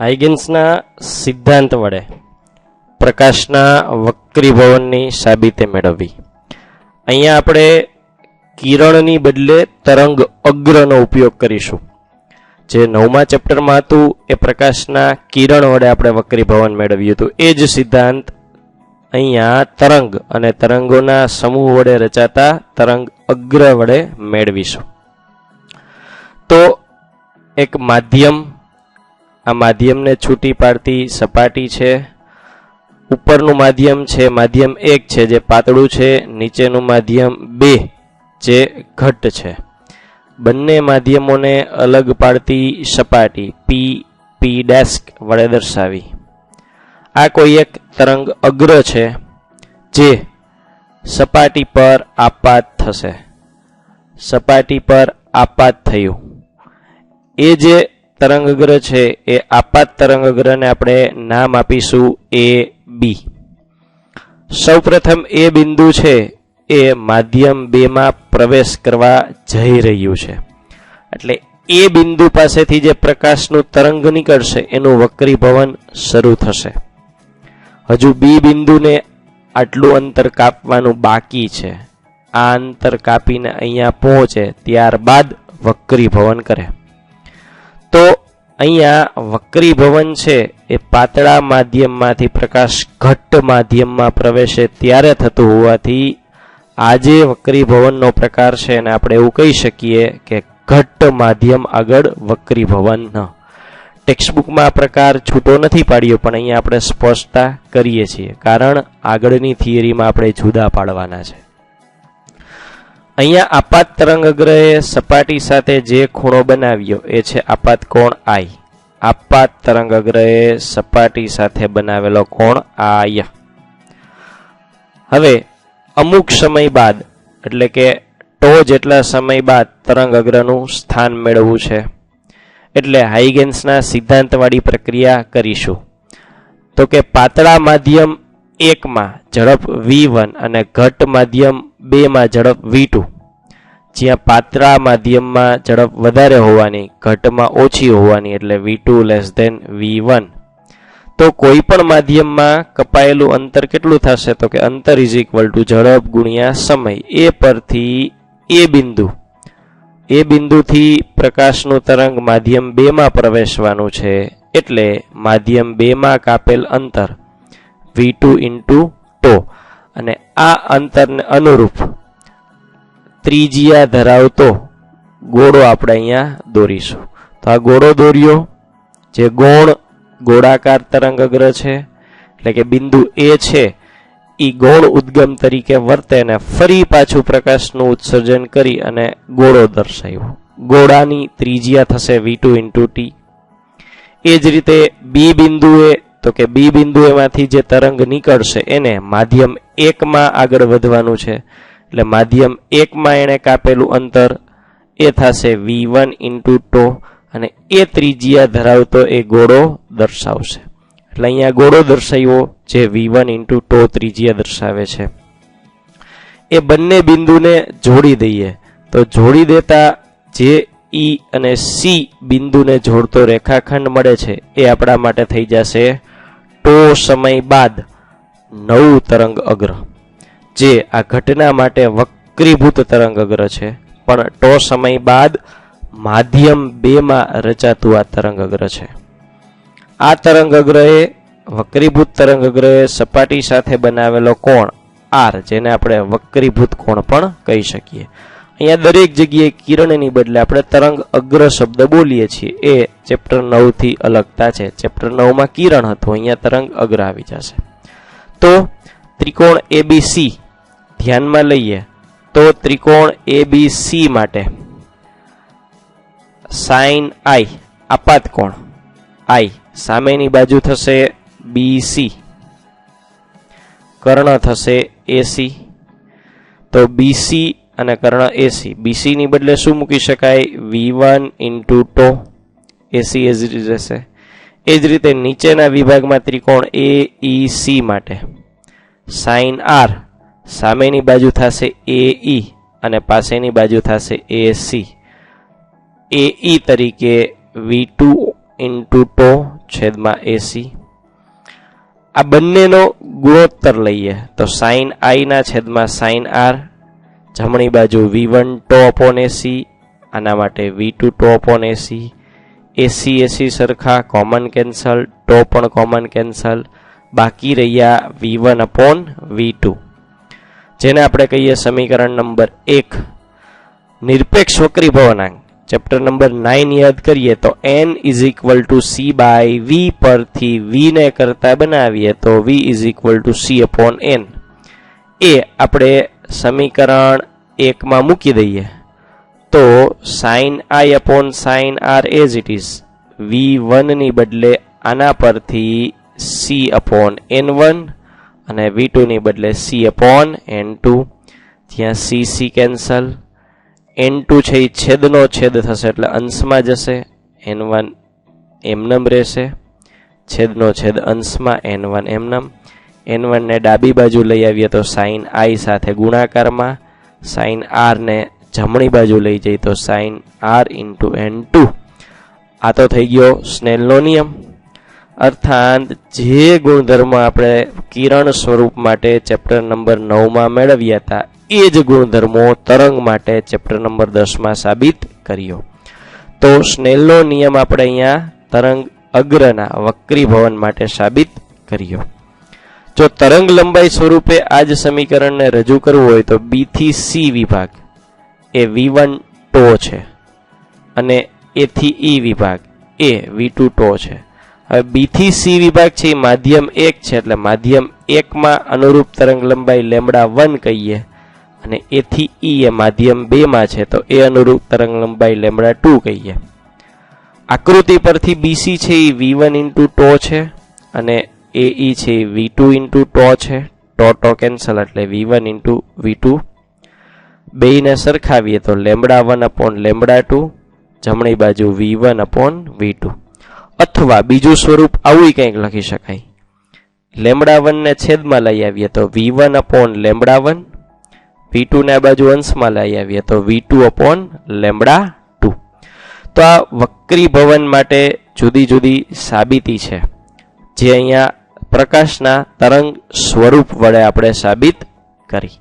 હાઇગેન્સના સિદ્ધાંત વડે પ્રકાશના વક્રીભવનની સાબિતે મેળવવી. અહીંયા આપણે કિરણની બદલે તરંગ અગ્રનો ઉપયોગ કરીશું. જે નવમા ચેપ્ટરમાં હતું, એ પ્રકાશના કિરણ વડે આપણે વક્રીભવન મેળવ્યું હતું. એ જ સિદ્ધાંત અહીંયા તરંગ અને તરંગોના સમૂહ વડે રચાતા તરંગ અગ્ર વડે મેળવીશું. તો એક માધ્યમ આ માધ્યમને છૂટી પાડતી સપાટી છે. ઉપરનું માધ્યમ છે, માધ્યમ એક છે, જે પાતળું છે, નીચેનું માધ્યમ બે, જે ઘટ્ટ છે. બંને માધ્યમોને અલગ પાડતી સપાટી પી પી ડેસ્ક વડે દર્શાવી. આ કોઈ એક તરંગ અગ્ર છે, જે સપાટી પર આપાત થશે. સપાટી પર આપાત થયું. એ જે તરંગગ્ર છે, એ આપાત તરંગગ્રહને આપણે નામ આપીશું એ બી. સૌપ્રથમ એ બિંદુ છે, એ માધ્યમ બેમાં પ્રવેશ કરવા જઈ રહ્યું છે. એટલે એ બિંદુ પાસેથી જે પ્રકાશનું તરંગ નીકળશે, એનું વક્રીભવન શરૂ થશે. હજુ બી બિંદુને આટલું અંતર કાપવાનું બાકી છે. આ અંતર કાપીને અહીંયા પહોંચે, ત્યારબાદ વક્રીભવન કરે. તો અહીંયા વક્રી ભવન છે, એ પાતળા માધ્યમમાંથી પ્રકાશ ઘટ્ટ માધ્યમમાં પ્રવેશે ત્યારે થતું હોવાથી આજે વક્રી ભવનનો પ્રકાર છે અને આપણે એવું કહી શકીએ કે ઘટ્ટ માધ્યમ આગળ વક્રીભવન ન ટેક્સ્ટબુકમાં પ્રકાર છૂટો નથી પાડ્યો, પણ અહીંયા આપણે સ્પષ્ટતા કરીએ છીએ, કારણ આગળની થિયરીમાં આપણે જુદા પાડવાના છે. અહીંયા આપાત તરંગગ્રહે સપાટી સાથે જે ખૂણો બનાવ્યો, એ છે આપાત કોણ આઈ. આપાત તરંગગ્રહે સપાટી સાથે બનાવેલો કોણ આય. હવે, અમુક સમય બાદ, એટલે કે ટો જેટલા સમય બાદ તરંગ અગ્રહનું સ્થાન મેળવવું છે. એટલે હાઈગેન્સના સિદ્ધાંતવાળી પ્રક્રિયા કરીશું. તો કે પાતળા માધ્યમ એકમાં ઝડપ વી વન અને ઘટ માધ્યમ બેમાં ઝડપ વી ટુ. જ્યાં પાતળા માધ્યમમાં ઝડપ વધારે હોવાની, ઘટમાં ઓછી હોવાની એટલે V two less than V one. તો કોઈ પણ માધ્યમમાં કપાયેલું અંતર કેટલું થશે? તો કે અંતર ઇઝ ઇક્વલ ટુ ઝડપ ગુણ્યા સમય. એ પરથી એ બિંદુ. એ બિંદુથી પ્રકાશનું તરંગ માધ્યમ બેમાં પ્રવેશવાનું છે એટલે માધ્યમ બેમાં કાપેલ અંતર વી ટુ ઇન્ટુ અને આ અંતરને અનુરૂપ ત્રિજ્યા ધરાવતો ગોળો આપણે અહીંયા દોરીશું. તો આ ગોળો દોર્યો, જે ગોળ ગોળાકાર તરંગ અગ્ર છે, એટલે કે બિંદુ એ છે એ ગોળ ઉદ્ગમ તરીકે વર્તે અને ફરી પાછું પ્રકાશનું ઉત્સર્જન કરી અને ગોળો દર્શાવ્યો. ગોળાની ત્રિજ્યા થશે વી ટુ ઇન્ટુ ટી એ જ રીતે બી બિંદુએ તો કે બી બિંદુએમાંથી જે તરંગ નીકળશે એને માધ્યમ એકમાં આગળ વધવાનું છે. એટલે માધ્યમ એકમાં એણે કાપેલું અંતર, એ થશે વી વન ઇન્ટુ ટો, અને એ ત્રિજ્યા ધરાવતો એ ગોળો દર્શાવશે. એટલે અહીંયા ગોળો દર્શાવ્યો જે વી વન ઇન્ટુ ટો ત્રિજ્યા દર્શાવે છે. એ બંને બિંદુને જોડી દઈએ. તો જોડી દેતા જે ઈ અને સી બિંદુને જોડતો રેખાખંડ મળે છે, એ આપણા માટે થઈ જશે ટો સમય બાદ નવું તરંગ અગ્ર. જે આ ઘટના માટે વક્રીભૂત તરંગ અગ્ર છે. પણ ટો સમય બાદ માધ્યમ બેમાં રચાતું આ તરંગ અગ્ર છે. આ તરંગ અગ્રહે વક્રીભૂત તરંગ અગ્રહે સપાટી સાથે બનાવેલો કોણ? આર, જેને આપણે વક્રીભૂત કોણ પણ કહી શકીએ. અહીંયા દરેક જગ્યાએ કિરણની બદલે આપણે તરંગ અગ્ર શબ્દ બોલીએ છીએ. એ ચેપ્ટર નવથી અલગતા છે. ચેપ્ટર નવમાં કિરણ હતું. અહીંયા તરંગ અગ્ર આવી જશે. તો ત્રિકોણ એબીસી ધ્યાનમાં લઈએ. તો ત્રિકોણ એબીસી માટે સાઇન આઈ આપાત કોણ આઈ સામેની બાજુ થશે બીસી કર્ણ થશે એસી તો બીસી અને કર્ણ એસી બીસીની બદલે શું મૂકી શકાય? વી વન ઇન્ટુ ટો એસી એ જ રહેશે. એ જ રીતે નીચેના વિભાગમાં ત્રિકોણ એ ઈ સી માટે. સાઇન આર સામેની બાજુ થશે એ ઈ અને પાસેની બાજુ થશે એ સી એ ઈ તરીકે વી ટુ ઇન્ટુ ટો છેદમાં એસી આ બંનેનો ગુણોત્તર લઈએ તો સાઈન આઈના છેદમાં સાઈન આર જમણી બાજુ વી વન ટો અપોન એસી આના માટે વી ટુ ટો અપોન એસી એસી એસી સરખા કોમન કેન્સલ ટો પણ કોમન કેન્સલ બાકી રહ્યા V one upon V two જેને આપણે કહીએ સમીકરણ નંબર એક, નિરપેક્ષ વક્રી ભવનાંક. ચેપ્ટર નંબર નાઇન યાદ કરીએ તો N is equal to C by V પરથી વી ને કરતા બનાવીએ તો V is equal to C upon N એ આપણે સમીકરણ એકમાં મૂકી દઈએ. તો sine I upon sine R as it is V વનની બદલે આના પરથી સી અપોન એન વન અને વી ટુની બદલે સી અપોન એન ટુ ત્યાં C C cancel N two છે એ છેદનો છેદ થશે એટલે અંશમાં જશે. એન વન એમનમ રહેશે. છેદનો છેદ અંશમાં એન વન એમનમ. એન વનને ડાબી બાજુ લઈ આવીએ તો સાઇન આઈ સાથે ગુણાકારમાં સાઈન આરને જમણી બાજુ લઈ જઈએ તો sine r into n two આ તો થઈ ગયો સ્નેલનો નિયમ. અર્થાંત જે ગુણધર્મ આપણે કિરણ સ્વરૂપ માટે ચેપ્ટર નંબર નવમાં મેળવ્યા હતા, એ જ ગુણધર્મો તરંગ માટે ચેપ્ટર નંબર દસમાં સાબિત કર્યો. તો સ્નેલનો નિયમ આપણે અહીંયા તરંગ અગ્રના વક્રી ભવન માટે સાબિત કર્યો. જો તરંગ લંબાઈ સ્વરૂપે આ જ સમીકરણને રજૂ કરવું હોય તો બી થી સી વિભાગ એ વી વન ટો છે અને એ થી ઈ વિભાગ એ વી ટુ ટો છે. હવે બી થી સી વિભાગ છે એ માધ્યમ એક છે, એટલે માધ્યમ એકમાં અનુરૂપ તરંગ લંબાઈ લેમડા વન કહીએ અને એ થી ઈ એ માધ્યમ બેમાં છે, તો એ અનુરૂપ તરંગ લંબાઈ લેમડા ટુ કહીએ. આકૃતિ પરથી બીસી છે એ વી વન ઇન્ટુ ટો છે અને એ ઈ છે વી ટુ ઇન્ટુ ટો છે. ટો ટો કેન્સલ એટલે v one into v two બેયને સરખાવીએ તો lambda one upon lambda two જમણી બાજુ v one upon v two અથવા બીજું સ્વરૂપ આવું કંઈક લખી શકાય. લેમડા વનને છેદમાં લઈ આવીએ તો v one upon lambda one v two ને આ બાજુ અંશમાં લઈ આવીએ તો v two upon lambda two તો આ વક્રી ભવન માટે જુદી જુદી સાબિતી છે. જે અહીંયા પ્રકાશના તરંગ સ્વરૂપ વડે આપણે સાબિત કરી.